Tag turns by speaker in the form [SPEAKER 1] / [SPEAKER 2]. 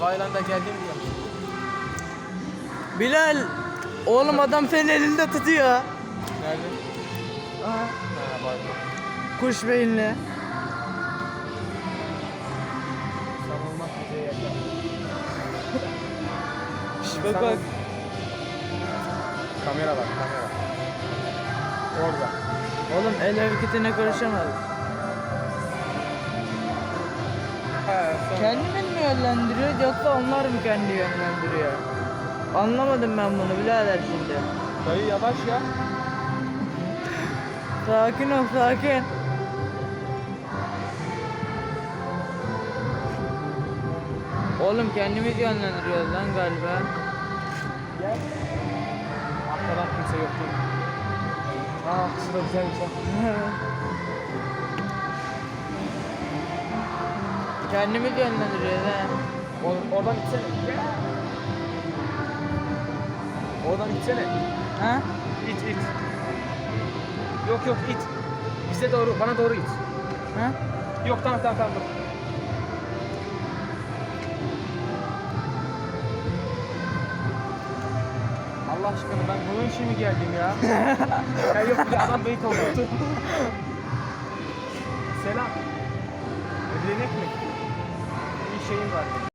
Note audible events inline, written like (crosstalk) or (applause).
[SPEAKER 1] Vayland'a geldiğimi diyorum.
[SPEAKER 2] Bilal. Oğlum adam senin elinde tutuyor.
[SPEAKER 1] Nerede?
[SPEAKER 2] Aha.
[SPEAKER 1] Ha bak.
[SPEAKER 2] Kuş beyinli.
[SPEAKER 1] Savunmak bize yeter. (laughs)
[SPEAKER 2] Şş, bak bak.
[SPEAKER 1] Kamera bak kamera. Orada.
[SPEAKER 2] Oğlum el hareketine karışamaz. Kendini mi yönlendiriyor yoksa onlar mı kendi yönlendiriyor? Anlamadım ben bunu birader şimdi.
[SPEAKER 1] Dayı yavaş ya. (laughs)
[SPEAKER 2] Sakin ol sakin. Oğlum kendimiz yönlendiriyoruz lan galiba.
[SPEAKER 1] Gel. Arkadan kimse yok. Aa kısı da güzelmiş ha. (laughs)
[SPEAKER 2] kendimiz yönlendiriyoruz ha.
[SPEAKER 1] Or- oradan gitsene. Oradan gitsene.
[SPEAKER 2] Ha?
[SPEAKER 1] İt it. Yok yok it. Bize doğru, bana doğru it.
[SPEAKER 2] Ha?
[SPEAKER 1] Yok tamam tamam tamam. Allah aşkına ben bunun için mi geldim ya? (laughs) ya yok bir adam beni korkuttu. Şeyim var.